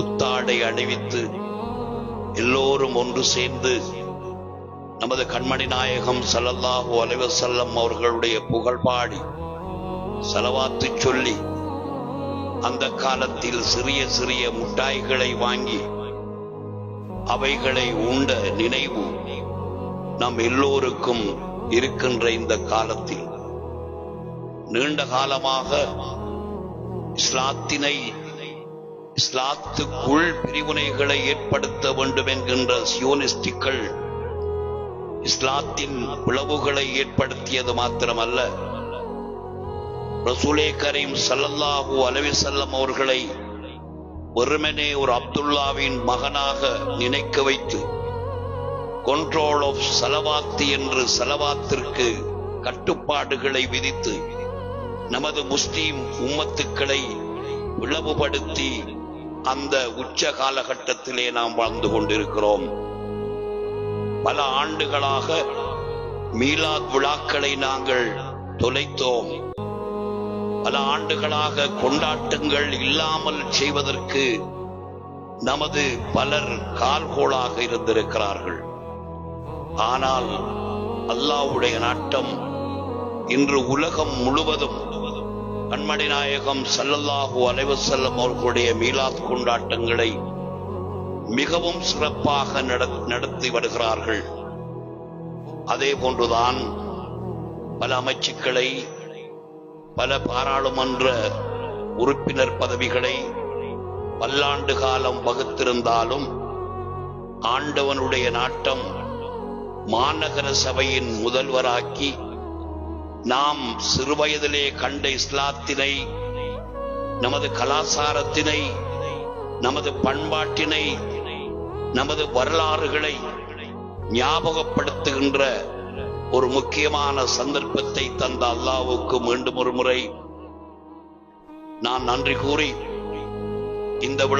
புத்தாடை அணிவித்து எல்லோரும் ஒன்று சேர்ந்து நமது கண்மணி நாயகம் சல்லல்லாஹு அலைவசல்லம் அவர்களுடைய புகழ் பாடி செலவாத்து சொல்லி அந்த காலத்தில் சிறிய சிறிய முட்டாய்களை வாங்கி அவைகளை உண்ட நினைவு நம் எல்லோருக்கும் இருக்கின்ற இந்த காலத்தில். நீண்ட காலமாக இஸ்லாத்தினை இஸ்லாத்துக்குள் பிரிவினைகளை ஏற்படுத்த வேண்டும் என்கின்ற சியோனிஸ்டுகள் இஸ்லாத்தின் பிளவுகளை ஏற்படுத்தியது மாத்திரமல்ல. ரசூலே கரீம் சல்லல்லாஹு அலைஹி வஸல்லம் அவர்களை வெறுமனே ஒரு அப்துல்லாவின் மகனாக நினைக்க வைத்து கொண்ட்ரோல் ஆஃப் சலவாத்து என்று சலவாத்திற்கு கட்டுப்பாடுகளை விதித்து நமது முஸ்லீம் உம்மத்துக்களை பிளவுபடுத்தி அந்த உச்ச காலகட்டத்திலே நாம் வாழ்ந்து கொண்டிருக்கிறோம். பல ஆண்டுகளாக மீலாத் விழாக்களை நாங்கள் தொலைத்தோம். பல ஆண்டுகளாக கொண்டாட்டங்கள் இல்லாமல் செய்வதற்கு நமது பலர் கால்கோளாக இருந்திருக்கிறார்கள். ஆனால் அல்லாஹ்வுடைய நாட்டம் இன்று உலகம் முழுவதும் கண்மணி நாயகம் சல்லல்லாஹு அலைவு செல்லும் அவர்களுடைய மீலாத் கொண்டாட்டங்களை மிகவும் சிறப்பாக நடத்தி வருகிறார்கள். அதே போன்றுதான் பல அமைச்சுக்களை பல பாராளுமன்ற உறுப்பினர் பதவிகளை பல்லாண்டு காலம் வகுத்திருந்தாலும் ஆண்டவனுடைய நாட்டம் மாநகர சபையின் முதல்வராக்கி நாம் சிறுவயதிலே கண்ட இஸ்லாத்தினை நமது கலாச்சாரத்தினை நமது பண்பாட்டினை நமது வரலாறுகளை ஞாபகப்படுத்துகின்ற ஒரு முக்கியமான சந்தர்ப்பத்தை தந்த அல்லாவுக்கு மீண்டும் ஒரு முறை நான் நன்றி கூறி இந்த விழா